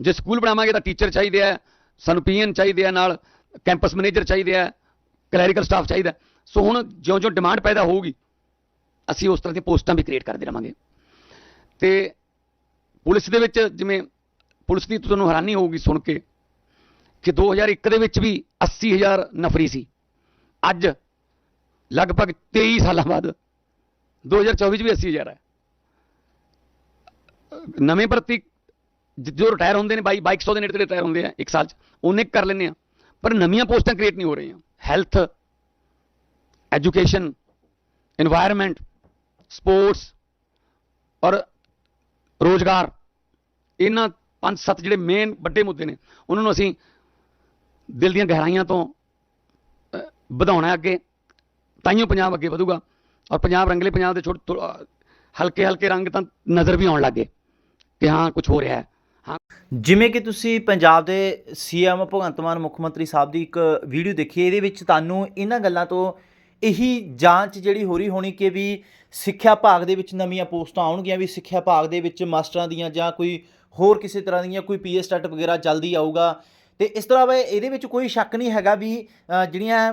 ਜੇ ਸਕੂਲ ਬਣਾਵਾਂਗੇ ਤਾਂ ਟੀਚਰ ਚਾਹੀਦੇ ਆ, ਸਾਨੂੰ ਪੀਐਨ ਚਾਹੀਦੇ ਆ ਨਾਲ, ਕੈਂਪਸ ਮੈਨੇਜਰ ਚਾਹੀਦੇ ਆ, ਕਲੈਰੀਕਲ ਸਟਾਫ ਚਾਹੀਦਾ। ਸੋ ਹੁਣ ਜਿਉਂ-ਜਿਉਂ ਡਿਮਾਂਡ ਪੈਦਾ ਹੋਊਗੀ, ਅਸੀਂ ਉਸ ਤਰ੍ਹਾਂ ਦੀਆਂ ਪੋਸਟਾਂ ਵੀ ਕ੍ਰੀਏਟ ਕਰਦੇ ਰਵਾਂਗੇ। ਤੇ ਪੁਲਿਸ ਦੇ ਵਿੱਚ ਜਿਵੇਂ ਪੁਲਿਸ ਦੀ ਤੁਹਾਨੂੰ ਹੈਰਾਨੀ ਹੋਊਗੀ ਸੁਣ ਕੇ ਕਿ 2001 ਦੇ ਵਿੱਚ ਵੀ 80000 ਨਫਰੀ ਸੀ। ਅੱਜ ਲਗਭਗ 23 ਸਾਲਾਂ ਬਾਅਦ 2024 ਚ ਵੀ 80000 ਹੈ। ਨਵੇਂ ਪ੍ਰਤੀ ਜੋ ਰਿਟਾਇਰ ਹੁੰਦੇ ਨੇ, ਬਾਈ 2200 ਦੇ ਨੇੜੇ ਤੇ ਰਿਟਾਇਰ ਹੁੰਦੇ ਆ, ਇੱਕ ਸਾਲ ਚ, ਉਹਨੇ ਕਰ ਲੈਨੇ ਆ। ਪਰ ਨਵੀਆਂ ਪੋਸਟਾਂ ਕ੍ਰੀਏਟ ਨਹੀਂ ਹੋ ਰਹੀਆਂ। ਹੈਲਥ ਐਜੂਕੇਸ਼ਨ এনवायरमेंट ਸਪੋਰਟਸ ਔਰ ਰੋਜ਼ਗਾਰ, ਇਹਨਾਂ ਪੰਜ ਸੱਤ ਜਿਹੜੇ ਮੇਨ ਵੱਡੇ ਮੁੱਦੇ ਨੇ, ਉਹਨਾਂ ਨੂੰ ਅਸੀਂ ਦਿਲ ਦੀਆਂ ਗਹਿਰਾਈਆਂ ਤੋਂ ਵਧਾਉਣਾ ਅੱਗੇ। ਤਾਂ ਤਾਈਓ ਪੰਜਾਬ ਅੱਗੇ ਵਧੂਗਾ ਔਰ ਪੰਜਾਬ ਰੰਗਲੇ ਪੰਜਾਬ ਦੇ ਛੋਟੇ ਹਲਕੇ ਹਲਕੇ ਰੰਗ ਤਾਂ ਨਜ਼ਰ ਵੀ ਆਉਣ ਲੱਗੇ ਕਿ ਹਾਂ ਕੁਝ ਹੋ ਰਿਹਾ ਹੈ। ਜਿਵੇਂ ਕਿ ਤੁਸੀਂ ਪੰਜਾਬ ਦੇ ਸੀਐਮ ਭਗਵੰਤ ਮਾਨ ਮੁੱਖ ਮੰਤਰੀ ਸਾਹਿਬ ਦੀ ਇੱਕ ਵੀਡੀਓ ਦੇਖੀ, ਇਹਦੇ ਵਿੱਚ ਤੁਹਾਨੂੰ ਇਹਨਾਂ ਗੱਲਾਂ ਤੋਂ ਇਹੀ ਜਾਂਚ ਜਿਹੜੀ ਹੋ ਰਹੀ ਹੋਣੀ ਕਿ ਵੀ ਸਿੱਖਿਆ ਭਾਗ ਦੇ ਵਿੱਚ ਨਵੀਆਂ ਪੋਸਟਾਂ ਆਉਣਗੀਆਂ, ਵੀ ਸਿੱਖਿਆ ਭਾਗ ਦੇ ਵਿੱਚ ਮਾਸਟਰਾਂ ਦੀਆਂ ਜਾਂ ਕੋਈ ਹੋਰ ਕਿਸੇ ਤਰ੍ਹਾਂ ਦੀਆਂ ਕੋਈ ਪੀਐਸ ਸਟੈਟ ਵਗੈਰਾ ਜਲਦੀ ਆਊਗਾ। ਤੇ ਇਸ ਤੋਂ ਇਲਾਵਾ ਇਹਦੇ ਵਿੱਚ ਕੋਈ ਸ਼ੱਕ ਨਹੀਂ ਹੈਗਾ ਵੀ ਅ, ਜਿਹੜੀਆਂ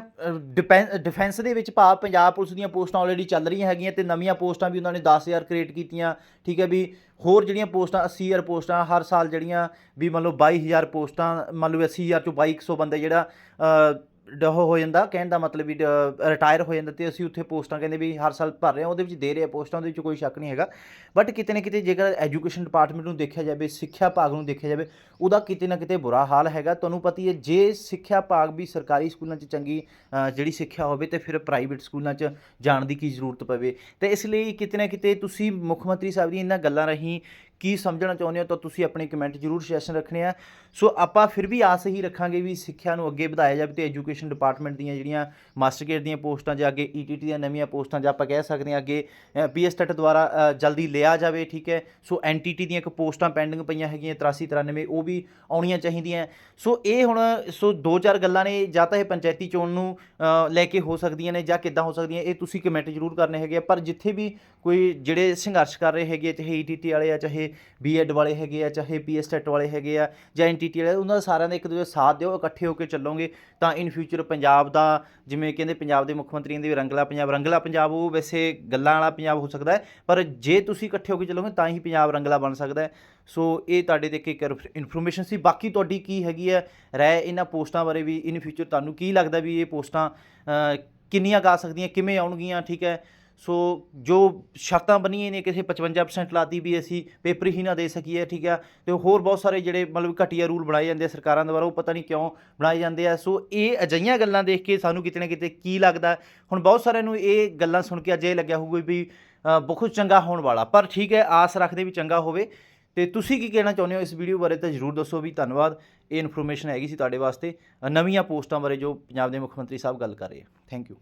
ਡਿਫੈਂਸ ਦੇ ਵਿੱਚ ਭਾਵ ਪੰਜਾਬ ਪੁਲਿਸ ਦੀਆਂ ਪੋਸਟਾਂ ਆਲਰੇਡੀ ਚੱਲ ਰਹੀਆਂ ਹੈਗੀਆਂ ਤੇ ਨਵੀਆਂ ਪੋਸਟਾਂ ਵੀ ਉਹਨਾਂ ਨੇ 10000 ਕ੍ਰੀਏਟ ਕੀਤੀਆਂ। ਠੀਕ ਹੈ ਵੀ ਹੋਰ ਜਿਹੜੀਆਂ ਪੋਸਟਾਂ 80000 ਪੋਸਟਾਂ ਹਰ ਸਾਲ ਜਿਹੜੀਆਂ ਵੀ ਮੰਨ ਲਓ 22000 ਪੋਸਟਾਂ ਮੰਨ ਲਓ 80000 ਚੋਂ 2200 ਬੰਦੇ ਜਿਹੜਾ ਅ, ਹੋ ਜਾਂਦਾ ਕਹਿਣ ਦਾ ਮਤਲਬ ਵੀ ਰਿਟਾਇਰ ਹੋ ਜਾਂਦਾ ਤੇ ਅਸੀਂ ਉੱਥੇ ਪੋਸਟਾਂ ਕਹਿੰਦੇ ਵੀ ਹਰ ਸਾਲ ਭਰ ਰਹੇ ਹਾਂ ਉਹਦੇ ਵਿੱਚ ਦੇ ਰਹੇ ਪੋਸਟਾਂ ਉਹਦੇ ਵਿੱਚ ਕੋਈ ਸ਼ੱਕ ਨਹੀਂ ਹੈਗਾ। ਬਟ ਕਿਤੇ ਨਾ ਕਿਤੇ ਜੇਕਰ ਐਜੂਕੇਸ਼ਨ ਡਿਪਾਰਟਮੈਂਟ ਨੂੰ ਦੇਖਿਆ ਜਾਵੇ ਸਿੱਖਿਆ ਭਾਗ ਨੂੰ ਦੇਖਿਆ ਜਾਵੇ ਉਹਦਾ ਕਿਤੇ ਨਾ ਕਿਤੇ ਬੁਰਾ ਹਾਲ ਹੈਗਾ। ਤੁਹਾਨੂੰ ਪਤੀ ਹੈ ਜੇ ਸਿੱਖਿਆ ਭਾਗ ਵੀ ਸਰਕਾਰੀ ਸਕੂਲਾਂ 'ਚ ਚੰਗੀ ਜਿਹੜੀ ਸਿੱਖਿਆ ਹੋਵੇ ਤੇ ਫਿਰ ਪ੍ਰਾਈਵੇਟ ਸਕੂਲਾਂ 'ਚ ਜਾਣ ਦੀ ਕੀ ਜ਼ਰੂਰਤ ਪਵੇ। ਤੇ ਇਸ ਲਈ ਕਿਤੇ ਨਾ ਕਿਤੇ ਤੁਸੀਂ ਮੁੱਖ ਮੰਤਰੀ ਸਾਹਿਬ ਦੀ ਇਹਨਾਂ ਗੱਲਾਂ ਰਾਹੀਂ ਕੀ ਸਮਝਣਾ ਚਾਹੁੰਦੇ ਹੋ ਤਾਂ ਤੁਸੀਂ ਆਪਣੇ ਕਮੈਂਟ ਜ਼ਰੂਰ ਸੈਸ਼ਨ ਰੱਖਣੇ ਆ ਸੋ ਆਪਾਂ ਫਿਰ ਵੀ ਆਸ ਹੀ ਰੱਖਾਂਗੇ ਵੀ ਸਿੱਖਿਆ ਨੂੰ ਅੱਗੇ ਵਧਾਇਆ ਜਾਵੇ ਤੇ ਐਜੂਕੇਸ਼ਨ ਡਿਪਾਰਟਮੈਂਟ ਦੀਆਂ ਜਿਹੜੀਆਂ ਮਾਸਟਰ ਗੇਟ ਦੀਆਂ ਪੋਸਟਾਂ ਜਾਂ ਅੱਗੇ ਈਟੀਟੀ ਦੀਆਂ ਨਵੀਆਂ ਪੋਸਟਾਂ ਜਾਂ ਆਪਾਂ ਕਹਿ ਸਕਦੇ ਹਾਂ ਅੱਗੇ ਪੀਐਸ ਟੈਟ ਦੁਆਰਾ ਜਲਦੀ ਲਿਆ ਜਾਵੇ ਠੀਕ ਹੈ। ਸੋ ਐਨਟੀਟੀ ਦੀਆਂ ਇੱਕ ਪੋਸਟਾਂ ਪੈਂਡਿੰਗ ਪਈਆਂ ਹੈਗੀਆਂ 83 93 ਉਹ ਵੀ ਆਉਣੀਆਂ ਚਾਹੀਦੀਆਂ ਸੋ ਇਹ ਹੁਣ ਸੋ ਦੋ ਚਾਰ ਗੱਲਾਂ ਨੇ ਜਾਂ ਤਾਂ ਇਹ ਪੰਚਾਇਤੀ ਚੋਣ ਨੂੰ ਲੈ ਕੇ ਹੋ ਸਕਦੀਆਂ ਨੇ ਜਾਂ ਕਿੱਦਾਂ ਹੋ ਸਕਦੀਆਂ ਇਹ ਤੁਸੀਂ ਕਮੈਂਟ ਜ਼ਰੂਰ ਕਰਨੇ ਹੈਗੇ ਆ। ਪਰ ਜਿੱਥੇ ਵੀ ਕੋਈ ਜਿਹੜੇ ਸੰਘਰਸ਼ ਕਰ ਰਹੇ ਹੈਗੇ ਆ, ਚਾਹੇ ਈਟੀਟੀ ਵਾਲੇ ਆ ਚਾਹੇ ਬੀਐਡ ਵਾਲੇ ਹੈਗੇ ਆ, ਚਾਹੇ ਪੀਐਸ ਟੈਟ ਵਾਲੇ ਹੈਗੇ ਆ ਜਾਂ ਐਨਟੀਟੀ ਵਾਲੇ, ਉਹਨਾਂ ਦਾ ਸਾਰਿਆਂ ਦਾ ਇੱਕ ਦੂਜੇ ਦਾ ਸਾਥ ਦਿਓ, ਇਕੱਠੇ ਹੋ ਕੇ ਚੱਲੋਗੇ ਤਾਂ ਇਨ ਫਿਊਚਰ ਪੰਜਾਬ ਦਾ, ਜਿਵੇਂ ਕਹਿੰਦੇ ਪੰਜਾਬ ਦੇ ਮੁੱਖ ਮੰਤਰੀ ਕਹਿੰਦੇ ਵੀ ਰੰਗਲਾ ਪੰਜਾਬ ਰੰਗਲਾ ਪੰਜਾਬ ਉਹ ਵੈਸੇ ਗੱਲਾਂ ਵਾਲਾ ਪੰਜਾਬ ਹੋ ਸਕਦਾ ਹੈ, ਪਰ ਜੇ ਤੁਸੀਂ ਇਕੱਠੇ ਹੋ ਕੇ ਚੱਲੋਗੇ ਤਾਂ ਹੀ ਪੰਜਾਬ ਰੰਗਲਾ ਬਣ ਸਕਦਾ ਹੈ। ਸੋ ਇਹ ਤੁਹਾਡੇ ਤੇ ਇੱਕ ਇਨਫੋਰਮੇਸ਼ਨ ਸੀ। ਬਾਕੀ ਤੁਹਾਡੀ ਕੀ ਹੈਗੀ ਹੈ ਰਹਿ ਇਹਨਾਂ ਪੋਸਟਾਂ ਬਾਰੇ ਵੀ ਇਨ ਫਿਊਚਰ ਤੁਹਾਨੂੰ ਕੀ ਲੱਗਦਾ ਵੀ ਇਹ ਪੋਸਟਾਂ ਕਿੰਨੀਆਂ ਗਾ ਸਕਦੀਆਂ, ਕਿਵੇਂ ਆਉਣਗੀਆਂ, ਠੀਕ ਹੈ? ਸੋ ਜੋ ਸ਼ਰਤਾਂ ਬਣੀਆਂ ਨੇ ਕਿਸੇ 55% ਲਾਤੀ ਵੀ ਅਸੀਂ ਪੇਪਰ ਹੀ ਨਾ ਦੇ ਸਕੀਏ, ਠੀਕ ਆ? ਤੇ ਹੋਰ ਬਹੁਤ ਸਾਰੇ ਜਿਹੜੇ ਮਤਲਬ ਘਟੀਆ ਰੂਲ ਬਣਾਏ ਜਾਂਦੇ ਆ ਸਰਕਾਰਾਂ ਦੁਆਰਾ, ਉਹ ਪਤਾ ਨਹੀਂ ਕਿਉਂ ਬਣਾਏ ਜਾਂਦੇ ਆ। ਸੋ ਇਹ ਅਜਈਆਂ ਗੱਲਾਂ ਦੇਖ ਕੇ ਸਾਨੂੰ ਕਿਤੇ ਨਾ ਕਿਤੇ ਕੀ ਲੱਗਦਾ? ਹੁਣ ਬਹੁਤ ਸਾਰਿਆਂ ਨੂੰ ਇਹ ਗੱਲਾਂ ਸੁਣ ਕੇ ਅਜੇ ਲੱਗਿਆ ਹੋਊਗਾ ਵੀ ਬਹੁਤ ਚੰਗਾ ਹੋਣ ਵਾਲਾ। ਪਰ ਠੀਕ ਹੈ, ਆਸ ਰੱਖਦੇ ਵੀ ਚੰਗਾ ਹੋਵੇ। ਤੇ ਤੁਸੀਂ ਕੀ ਕਹਿਣਾ ਚਾਹੁੰਦੇ ਹੋ ਇਸ ਵੀਡੀਓ ਬਾਰੇ? ਤਾਂ ਜਰੂਰ ਦੱਸੋ ਵੀ ਧੰਨਵਾਦ। ਇਹ ਇਨਫੋਰਮੇਸ਼ਨ ਹੈਗੀ ਸੀ ਤੁਹਾਡੇ ਵਾਸਤੇ। ਨਵੀਆਂ ਪੋਸਟਾਂ ਬਾਰੇ ਜੋ ਪੰਜਾਬ ਦੇ ਮੁੱਖ ਮੰਤਰੀ ਸਾਹਿਬ ਗੱਲ ਕਰ ਰਹੇ ਆ। Thank you